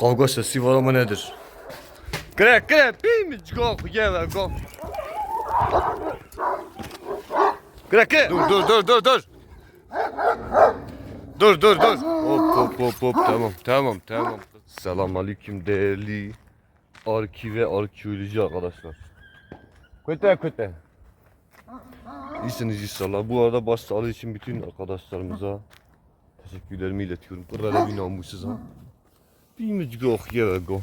Kavga sesi var ama nedir? Gre gre bir go yeve go. Gre gre. Dur dur dur dur dur. Dur dur dur. Hop hop hop hop tamam tamam tamam. Selam aleyküm değerli arki ve arkeoloji arkadaşlar. Köte köte. İyisiniz inşallah. Bu arada baş sağlığı için bütün arkadaşlarımıza teşekkürlerimi iletiyorum. Böyle bir namussuz ha. Bir müzik yok ya go.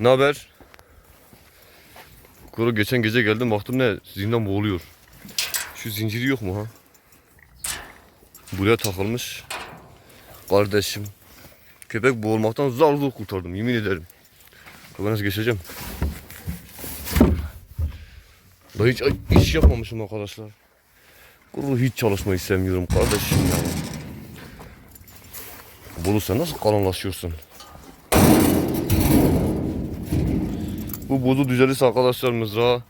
Ne haber? Kuru geçen gece geldim baktım ne zindan boğuluyor. Şu zinciri yok mu ha? Buraya takılmış. Kardeşim. Köpek boğulmaktan zar zor kurtardım yemin ederim. Baba nasıl geçeceğim? Daha hiç iş yapmamışım arkadaşlar. Kuru hiç çalışmayı sevmiyorum kardeşim ya. Bolu sen nasıl kalınlaşıyorsun? Bu bozu düzelirse arkadaşlar mızrağa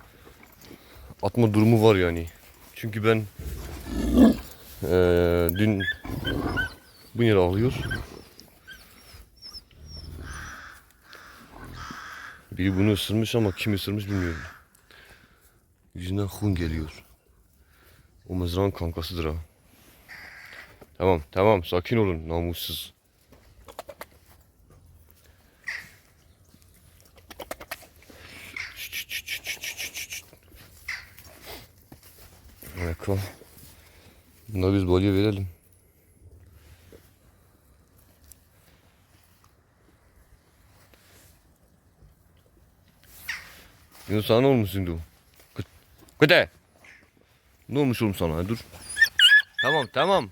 atma durumu var yani. Çünkü ben eee, dün bu yer ağlıyor. Biri bunu ısırmış ama kim ısırmış bilmiyorum. Yüzünden hun geliyor. O mızrağın kankasıdır ha. Tamam tamam sakin olun namussuz. Kal. Bunları biz balya verelim. Yunus sana ne olmuş şimdi? Kı- Kıte! Ne olmuş oğlum sana? Dur. Tamam tamam.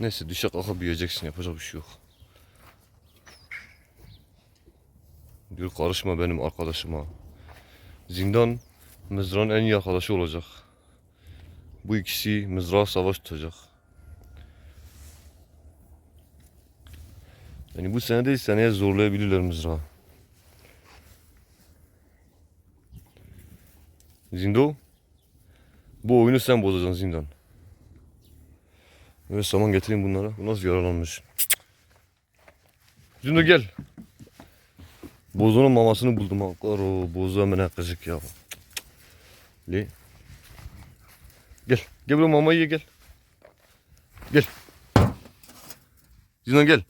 Neyse düşe kalkıp yiyeceksin yapacak bir şey yok. Diyor karışma benim arkadaşıma. Zindan mızrağın en iyi arkadaşı olacak. Bu ikisi mızrağa savaş tutacak. Yani bu sene değil seneye zorlayabilirler mızrağı. Zindo. Bu oyunu sen bozacaksın Zindan. Evet saman getireyim bunlara. Bu nasıl yaralanmış? Zindo gel. Bozo'nun mamasını buldum ha. Karo, bozo hemen yakacak ya. Le. Gel. Gel buraya mamayı ye gel. Gel. Zindo gel.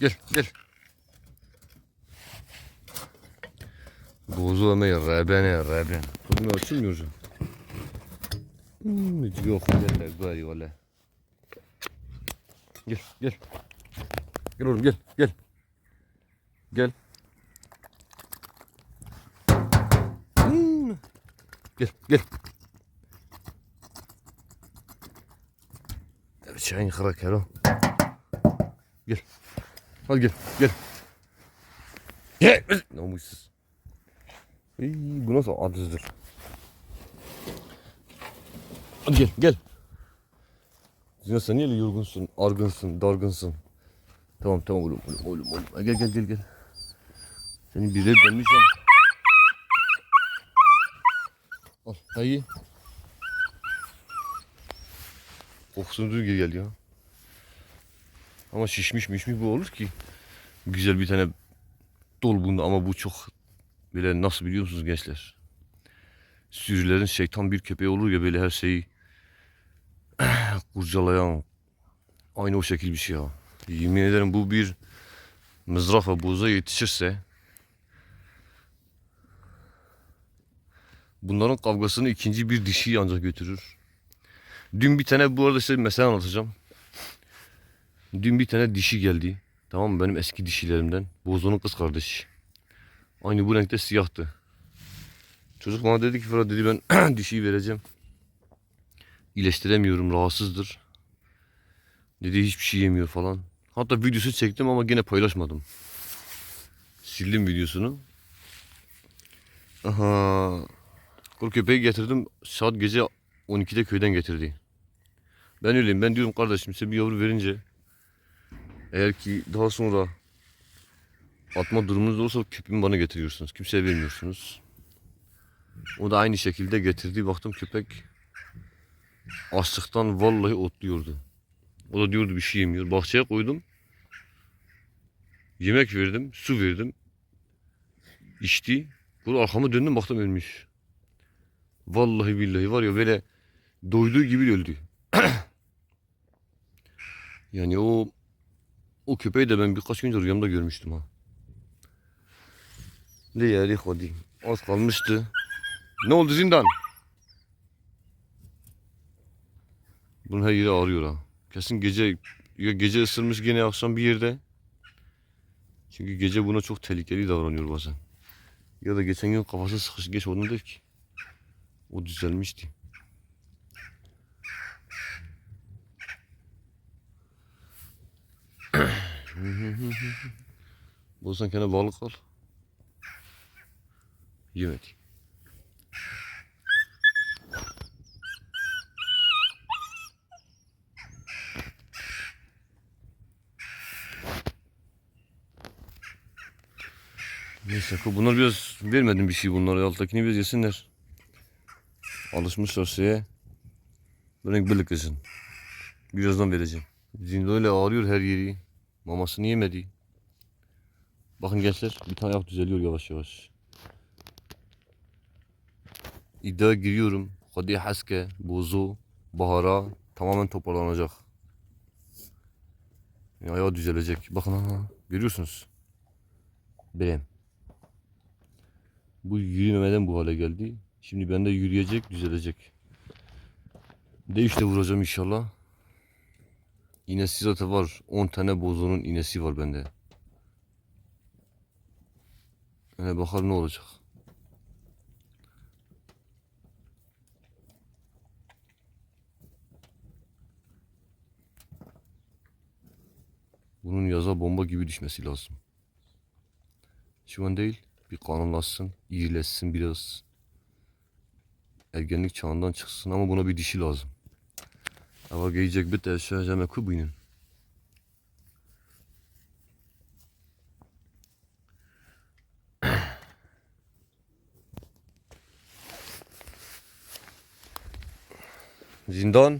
Gel gel. Bozu hemen rebene reben. Bunu açılmıyor canım. Hmm, yok gel valla. Gel gel. Gel oğlum gel gel. Gel. Hmm. Gel gel. Ya. Gel. Hadi gel gel. Gel. Namussuz. Ey, bu nasıl acızdır? Hadi gel gel. Zina sen niye yorgunsun, argınsın, dargınsın? Tamam tamam oğlum oğlum oğlum oğlum. Gel gel gel gel. Senin birileri dönmüş lan. Al dayı. Kokusunu duy gel ya. Ama şişmiş mişmiş bu olur ki. Güzel bir tane dol bunda ama bu çok böyle nasıl biliyor musunuz gençler? Sürülerin şeytan bir köpeği olur ya böyle her şeyi kurcalayan aynı o şekil bir şey ya. Yemin ederim bu bir mızrak ve boza yetişirse bunların kavgasını ikinci bir dişi ancak götürür. Dün bir tane bu arada size bir mesele anlatacağım. Dün bir tane dişi geldi. Tamam mı? Benim eski dişilerimden. Bozonun kız kardeşi. Aynı bu renkte siyahtı. Çocuk bana dedi ki Fırat dedi ben dişiyi vereceğim. İyileştiremiyorum rahatsızdır. Dedi hiçbir şey yemiyor falan. Hatta videosu çektim ama gene paylaşmadım. Sildim videosunu. Aha. Kuru köpeği getirdim. Saat gece 12'de köyden getirdi. Ben öyleyim. Ben diyorum kardeşim size bir yavru verince eğer ki daha sonra atma durumunuz olursa köpeğimi bana getiriyorsunuz. Kimseye vermiyorsunuz. O da aynı şekilde getirdi. Baktım köpek Açlıktan vallahi otluyordu. O da diyordu bir şey yemiyor. Bahçeye koydum. Yemek verdim, su verdim. İçti. Burada arkama döndüm baktım ölmüş. Vallahi billahi var ya böyle doyduğu gibi öldü. yani o o köpeği de ben birkaç gün önce rüyamda görmüştüm ha. Ne yeri hadi. Az kalmıştı. Ne oldu zindan? Bunun her yeri ağrıyor ha. Kesin gece ya gece ısırmış gene akşam bir yerde. Çünkü gece buna çok tehlikeli davranıyor bazen. Ya da geçen gün kafası sıkış geç onun değil ki. O düzelmişti. Bozsan kendine balık al. Yemedi. Neyse bunlar biraz vermedim bir şey bunlara alttakini biraz yesinler. Alışmışlar şeye. Böyle böyle kızın. Birazdan vereceğim. Zindo öyle ağrıyor her yeri. Mamasını yemedi. Bakın gençler bir tane ayak düzeliyor yavaş yavaş. İddia giriyorum. Hadi haske, bozu, bahara tamamen toparlanacak. Yani ayağı düzelecek. Bakın ha. Görüyorsunuz. Benim. Bu yürümeden bu hale geldi. Şimdi bende yürüyecek, düzelecek. De işte vuracağım inşallah. İğnesi zaten var. 10 tane bozonun iğnesi var bende. Yani bakalım ne olacak. Bunun yaza bomba gibi düşmesi lazım. Şu an değil. Bir kanunlaşsın, irileşsin biraz. Ergenlik çağından çıksın ama buna bir dişi lazım. Ama gelecek bir de şöyle kubinin.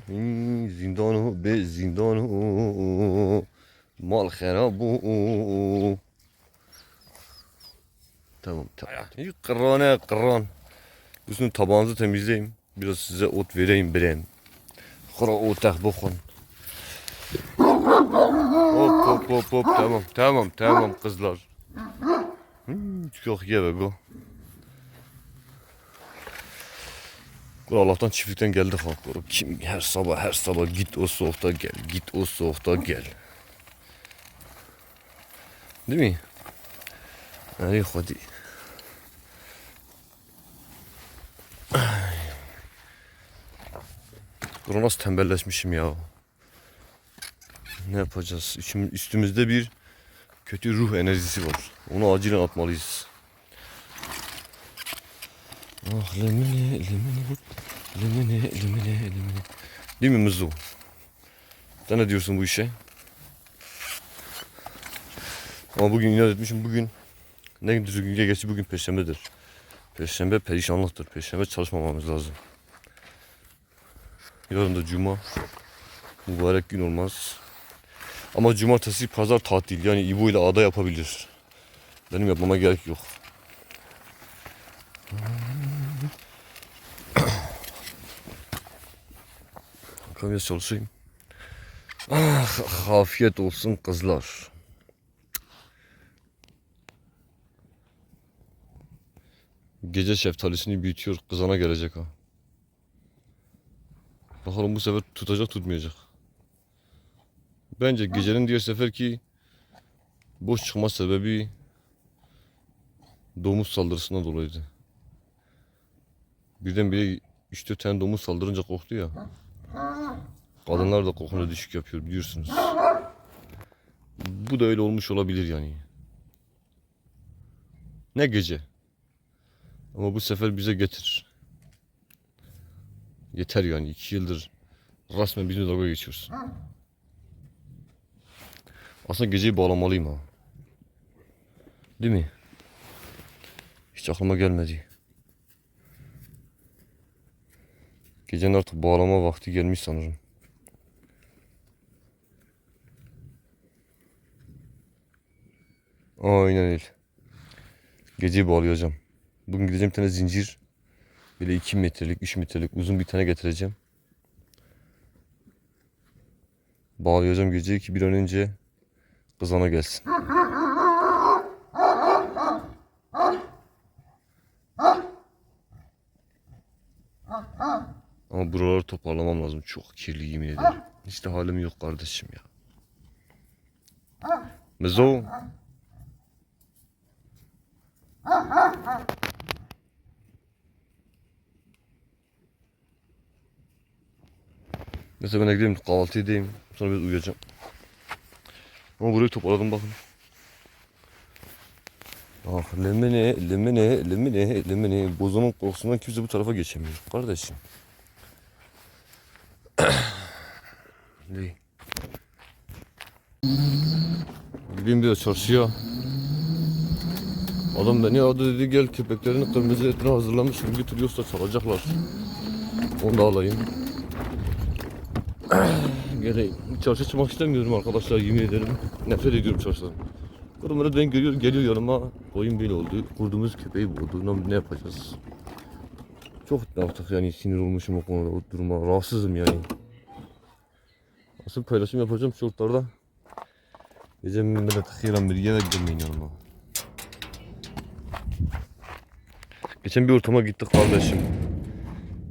Hmm, zindanı be zindanı, mal harabu. Tamam tamam. Kırrane kırran. Üstünü tabağınızı temizleyeyim. Biraz size ot vereyim bireyim. Kura otak bokun. Hop hop hop hop tamam tamam tamam kızlar. Hmm, çok iyi be bu. Allah'tan çiftlikten geldik ha. Kura kim her sabah her sabah git o soğukta gel. Git o soğukta gel. Değil mi? Hadi hadi. Buna nasıl tembelleşmişim ya. Ne yapacağız? Üstüm- Üstümüzde bir kötü ruh enerjisi var. Onu acilen atmalıyız. Ah lemine lemine lemine lemine lemine. Değil mi Mızı? Sen ne diyorsun bu işe? Ama bugün inat etmişim. Bugün ne gündüz gün geçti bugün perşembedir. Perşembe perişanlıktır. Perşembe çalışmamamız lazım. Yarın da cuma. Mübarek gün olmaz. Ama cumartesi pazar tatil. Yani İbo ile ada yapabilir. Benim yapmama gerek yok. Bakalım çalışayım. Ah, afiyet olsun kızlar. Gece şeftalisini büyütüyor. Kızana gelecek ha. Bakalım bu sefer tutacak tutmayacak. Bence gecenin diğer seferki boş çıkma sebebi domuz saldırısından dolayıydı. Birdenbire 3-4 tane domuz saldırınca korktu ya. Kadınlar da kokuna düşük yapıyor biliyorsunuz. Bu da öyle olmuş olabilir yani. Ne gece. Ama bu sefer bize getir. Yeter yani iki yıldır resmen bizimle dalga geçiyorsun. Aslında geceyi bağlamalıyım ha. Değil mi? Hiç aklıma gelmedi. Gecenin artık bağlama vakti gelmiş sanırım. Aynen öyle. Geceyi bağlayacağım. Bugün gideceğim bir tane zincir. Böyle 2 metrelik, 3 metrelik uzun bir tane getireceğim. Bağlayacağım geceyi ki bir an önce kızana gelsin. Ama buraları toparlamam lazım. Çok kirli yemin ederim. Hiç de halim yok kardeşim ya. Mezo. Neyse ben de gideyim kahvaltı edeyim. Sonra biraz uyuyacağım. Ama burayı toparladım bakın. Ah lemene, lemene, lemene, lemene. Bozanın kokusundan kimse bu tarafa geçemiyor. Kardeşim. Değil. Gideyim biraz çarşıya. Adam beni aradı dedi gel köpeklerini kırmızı etine hazırlamışım götürüyorsa çalacaklar. Onu da alayım. Geleyim. Çarşı çıkmak istemiyorum arkadaşlar yemin ederim. Nefret ediyorum çarşıdan. Kurumları ben görüyor, geliyor yanıma. Koyun böyle oldu. Kurduğumuz köpeği buldu. Ne, yapacağız? Çok artık yani sinir olmuşum o konuda o duruma. Rahatsızım yani. Asıl paylaşım yapacağım şortlarda. Gece böyle tıkıyorum bir yere gidemeyim yanıma. Geçen bir ortama gittik kardeşim.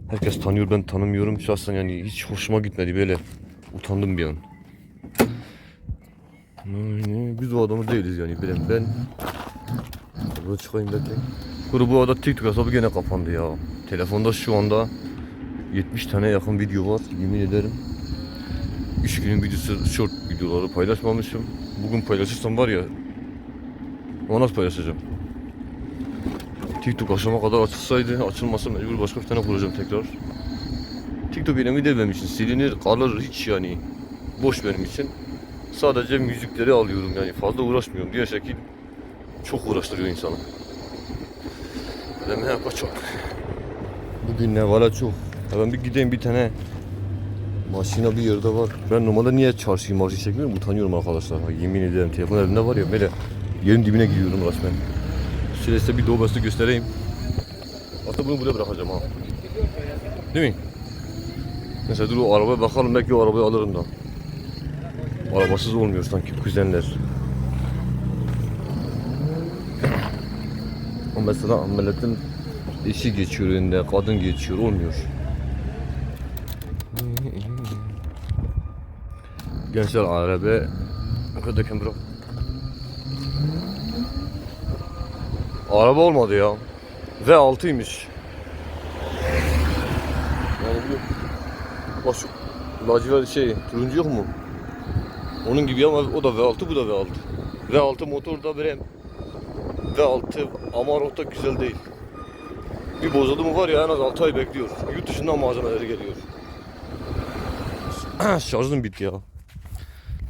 Herkes tanıyor ben tanımıyorum. Şahsen yani hiç hoşuma gitmedi böyle. Utandım bir an. Yani biz o adamı değiliz yani bilen ben. Burada çıkayım bekleyin. Kuru bu arada TikTok hesabı gene kapandı ya. Telefonda şu anda 70 tane yakın video var yemin ederim. 3 günün videosu short videoları paylaşmamışım. Bugün paylaşırsam var ya nasıl paylaşacağım? TikTok akşama kadar açılsaydı açılmasa mecbur başka bir tane kuracağım tekrar. TikTok önemli değil benim için. Silinir kalır hiç yani. Boş benim için. Sadece müzikleri alıyorum yani fazla uğraşmıyorum. Diğer şekil çok uğraştırıyor insanı. Ben ne yapacağım? Bugün ne var çok. Ben bir gideyim bir tane Maşina bir yerde var. Ben normalde niye çarşıyı marşı çekmiyorum? Utanıyorum arkadaşlar. Yemin ederim telefon elimde var ya böyle yerin dibine giriyorum resmen. Şöyle size bir doğu bastı göstereyim. Aslında bunu buraya bırakacağım ha. Değil mi? Mesela dur o arabaya bakalım belki o arabayı alırım da. Arabasız olmuyor sanki kuzenler. O mesela milletin eşi geçiyor önünde, kadın geçiyor olmuyor. Gençler araba Kadakın bro. Araba olmadı ya. V6'ymış. Yani bu şu lacivert şey turuncu yok mu? Onun gibi ama o da V6 bu da V6. V6 motor da böyle V6 Amarok da güzel değil. Bir bozuldu mu var ya en az 6 ay bekliyor. Yurt dışından malzemeleri geliyor. Şarjım bitti ya.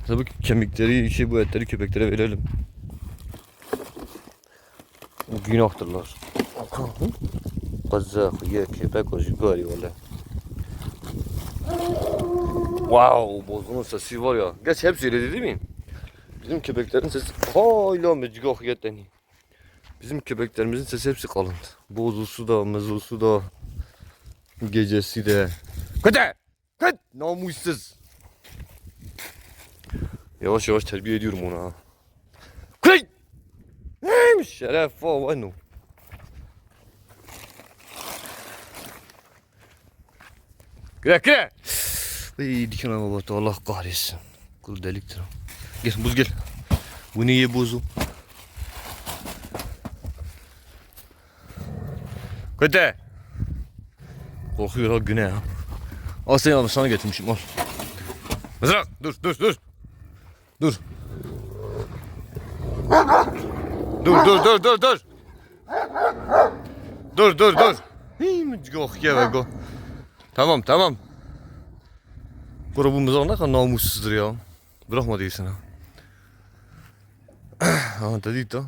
Tabii kemikleri, şey bu etleri köpeklere verelim. Günahtırlar. Kazak, ye köpek jigari valla. Wow, bozduğunun sesi var ya. Geç hep söyledi değil mi? Bizim köpeklerin sesi hala mecgah yeteni. Bizim köpeklerimizin sesi hepsi kalın. Bozusu da, mezusu da, gecesi de. Kötü! Kötü! Namussuz! Yavaş yavaş terbiye ediyorum onu ha. Kıy! Neymiş şeref o. Gire gire. Ey diken ama batı Allah kahretsin. Kul deliktir. o. Gel buz gel. Bu ne ye buzu? Kötü. Korkuyor ha güne ya. Al seni al sana getirmişim al. Mızrak dur dur dur. Dur. Dur dur dur dur dur. Dur dur dur. Yok ya go. Tamam tamam. Grubumuz ne kadar namussuzdur ya. Bırakma değilsin ha. De.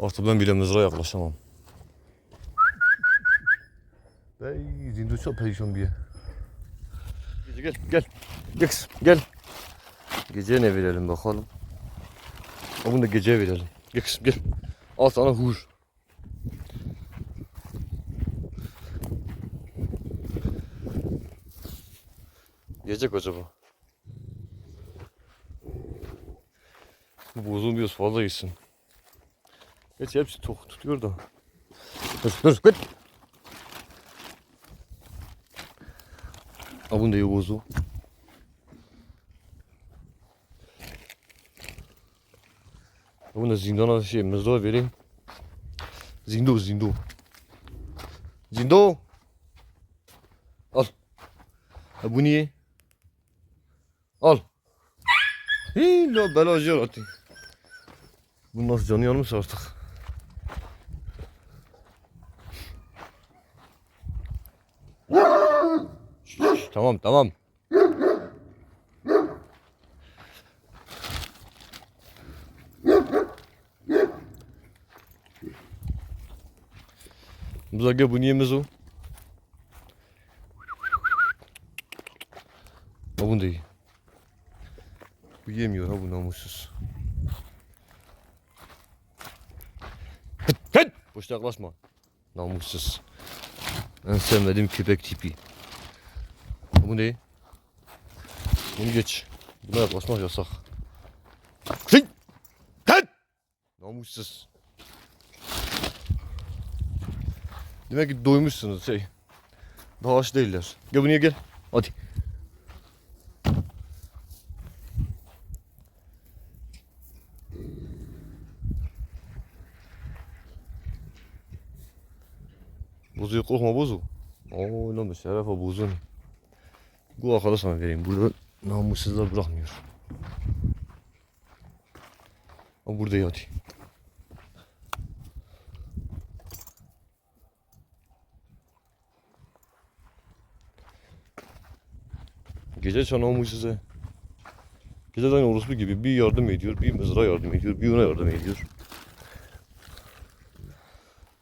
Artık ben bile mızrağa yaklaşamam. Bey zindu çok perişan bir yer. Gel gel. Gel gel. Gece ne verelim bakalım. Bunu da gece verelim. Gel kızım gel. Al sana hur. Yiyecek acaba? Bu bozulmuyor fazla yesin. Geç hepsi tok tutuyor da. Dur dur git. Ha bunu da iyi bozu. Bunu da zindana şey mızrağı vereyim. Zindo zindo. Zindo. Al. Ha bu niye? Al. Hii la bela jarati. Bu nasıl canı yanmış artık. Şşş, tamam tamam. Mzage bu niye mezo? Ha. Bu yemiyor ha bu namussuz. Hıt! Boşta yaklaşma. Namussuz. En sevmediğim köpek tipi. Bu ne? Bunu geç. Buna yaklaşmak yasak. Hıt! Namussuz. Demek ki doymuşsunuz şey. Daha aç değiller. Gel buraya gel. Hadi. Bozuya korkma bozu. Oo lan şerefe bozun. Bu arkadaş sana vereyim. Burada namussuzlar bırakmıyor. Burada hadi. Gece çan namussuza. Geceden orospu gibi bir yardım ediyor, bir mızrağa yardım ediyor, bir ona yardım ediyor.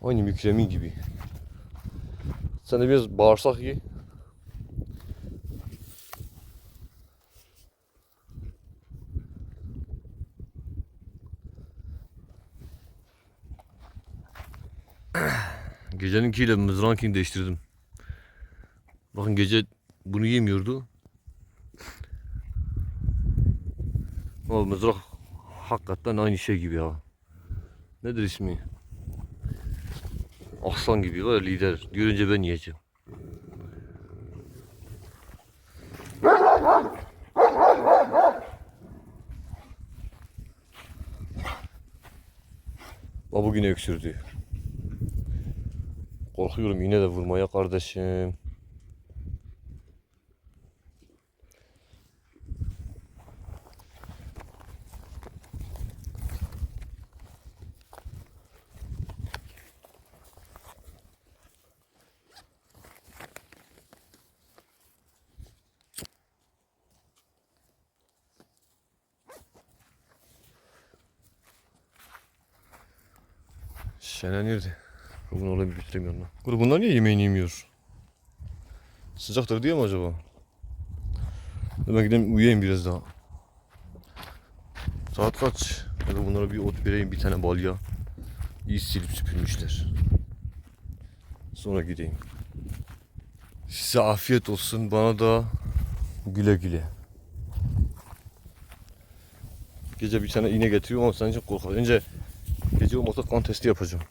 Aynı mükremin gibi. Sen de biraz bağırsak ye. Geceninkiyle mızrankini değiştirdim. Bakın gece bunu yemiyordu. O mızrak hakikaten aynı şey gibi ya. Nedir ismi? Aslan gibi var lider. Görünce ben yiyeceğim. Bak bugün öksürdü. Korkuyorum yine de vurmaya kardeşim. Şenlenirdi. Bugün orada bir bitiremiyorum lan. Kuru bunlar niye yemeğini yemiyor? Sıcaktır diye mi acaba? Ben gideyim uyuyayım biraz daha. Saat kaç? Ya da bunlara bir ot vereyim bir tane balya. İyi silip süpürmüşler. Sonra gideyim. Size afiyet olsun. Bana da güle güle. Gece bir tane iğne getiriyorum ama sen için korkar. Önce gece olmasa kan testi yapacağım.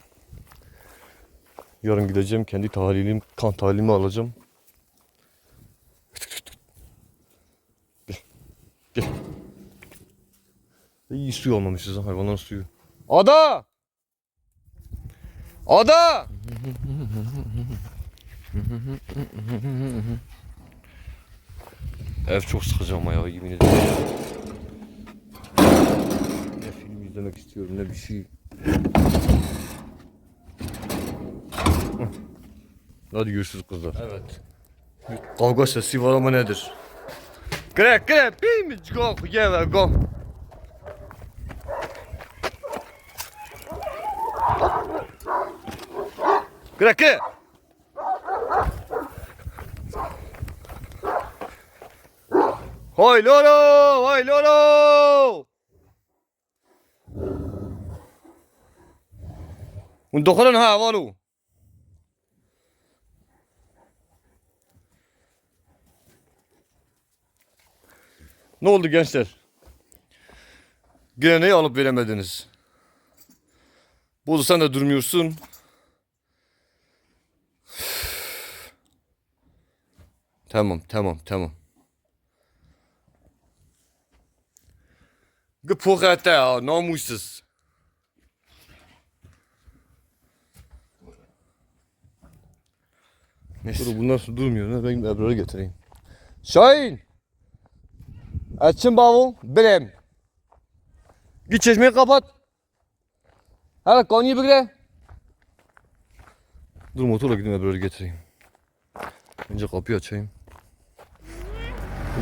Yarın gideceğim kendi tahlilim, kan tahlilimi alacağım. Gel. Gel. İyi suyu almamışız ha hayvanların suyu. Ada! Ada! Ev çok sıkıcı ama ya yemin ederim. Ne film izlemek istiyorum ne bir şey. Hadi görüşürüz kızlar. Evet. Bir kavga sesi var ama nedir? Kre kre pimiz go gel go. Kre kre. Hoy loro, hoy loro. ودخلنا ها والو Ne oldu gençler? Gene neyi alıp veremediniz? Bozu sen de durmuyorsun. Tamam tamam tamam. Gepurrete ya namussuz. Neyse. Dur bunlar durmuyor. Ne? Ben Ebrar'ı getireyim. Şahin! Açın bavul. Bilem. Git çeşmeyi kapat. Hadi konuyu bigre. Dur motorla gideyim Ebrar'ı getireyim. Önce kapıyı açayım.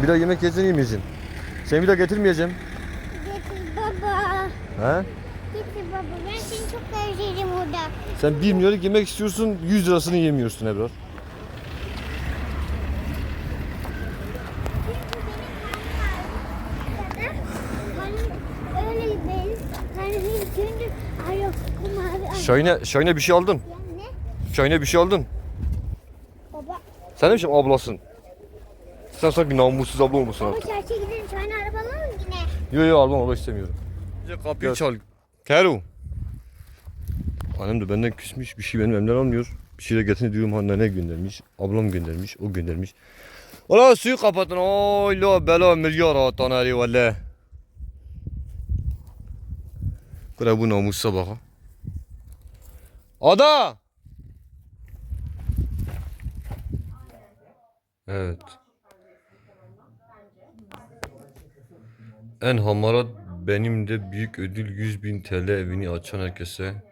Bir daha yemek yesen yemeyeceğim. Seni bir daha getirmeyeceğim. Getir baba. He? Getir baba. Ben seni çok özledim burada. Sen 1 milyonluk yemek istiyorsun, 100 lirasını yemiyorsun Ebrar. Şahin'e, Şahin'e bir şey aldın. Ne? Şahin'e bir şey aldın. Baba. Sen de mi şimdi ablasın? Sen sanki namussuz abla olmasın Baba artık. çarşıya gidelim. Sonra arabalar mı yine? Yok yok almam abla istemiyorum. Önce kapıyı çal. Keru. Annem de benden küsmüş. Bir şey benim elimden almıyor. Bir şey de getir diyorum annene göndermiş. Ablam göndermiş. O göndermiş. Ola suyu kapatın. Oy la bela milyar atan heri valla. Kura bu namussa bak ha. Ada! Evet. En hamarat benim de büyük ödül 100 bin TL evini açan herkese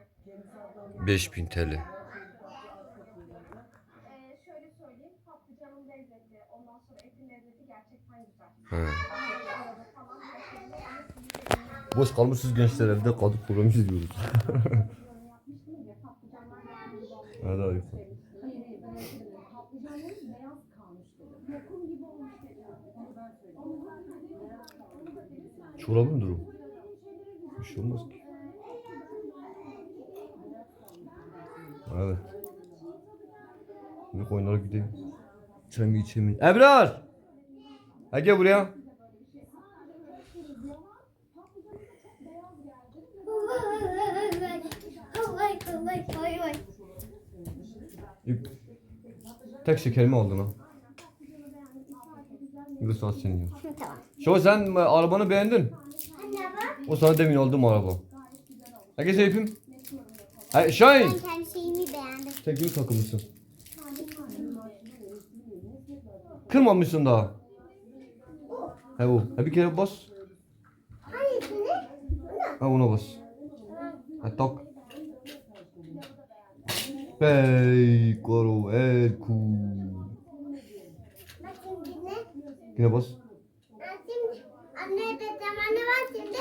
5000 TL. Ee, şöyle söyleyeyim, patlıcanın lezzeti, ondan sonra etin lezzeti gerçekten güzel. He. Boş kalmışız gençler evde kaldık programı izliyoruz. Hadi abi. Çorabı mıdır o? Bir şey olmaz ki. Evet. Bir koyunlara gideyim. Çayımı içeyim. Ebrar! Hadi gel buraya. Tek şekerimi aldın ha. Bu saat senin ya. Tamam. Şu sen e, arabanı beğendin. O sana demin aldım araba. Hadi seyfim. Hey Şahin. Ben kendi şeyimi beğendim. Sen kimi takılmışsın? Kırmamışsın daha. He bu. He bir kere bas. Hangisini? Ha ona bas. Ha tak. Bey koro el ku. Bak şimdi ne? Yine bas. Anne dedim anne bak şimdi.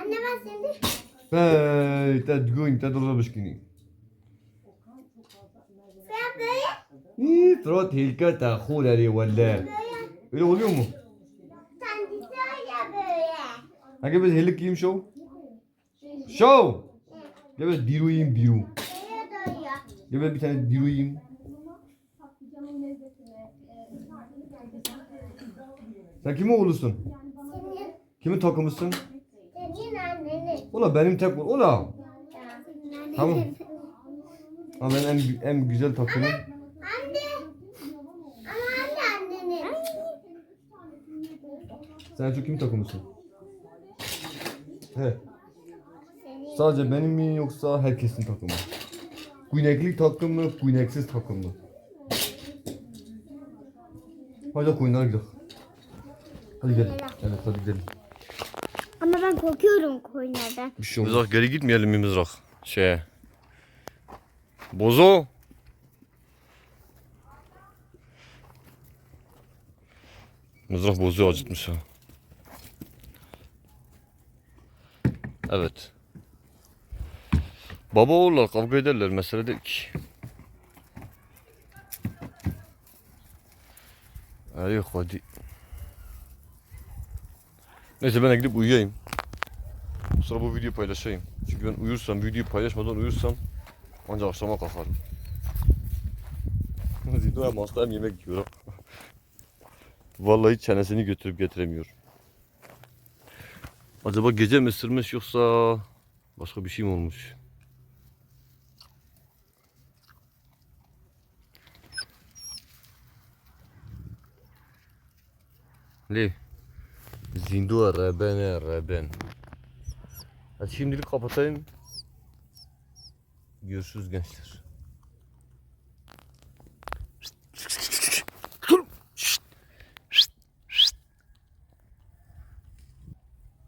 Anne bak şimdi. Bey tad robışkini. Ben böyle İyi trot hilka ta khulari valla. Öyle oluyor mu? Sen de söyle böyle. Hadi biz helik yiyeyim show. Show. Gel biz diru diru. Böyle bir tane diru yiyeyim. Patlıcanın lezzetini, sardığını gerçekten Sen kimin oğlusun? Kimin takımısın? Ola benim tek oğlum. Annenin. Tamam. Ha ben en, en güzel takımım. Ama. Sen çok kimin takımısın? He. Sadece benim mi yoksa herkesin takımı? Güynekli takım mı, güneksiz takım mı? Hadi koyunlara gidelim. Hadi gidelim. Evet hadi gidelim. Ama ben korkuyorum koyunlardan. Bir şey Mızrak geri gitmeyelim mi mızrak? Şeye. Bozo. Mızrak bozuyor acıtmış ha. Evet. Baba oğullar kavga ederler mesele değil ki. Ay hadi. Neyse ben de gidip uyuyayım. Sonra bu videoyu paylaşayım. Çünkü ben uyursam, videoyu paylaşmadan uyursam ancak akşama kalkarım. Zindu hem hasta hem yemek yiyor. Vallahi çenesini götürüp getiremiyor. Acaba gece mi ısırmış yoksa başka bir şey mi olmuş? Le. Zindu rebene reben. Hadi şimdilik kapatayım. Görüşürüz gençler.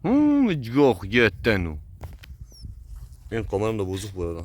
Hmm, yok yetten o. Benim kameram da bozuk bu arada.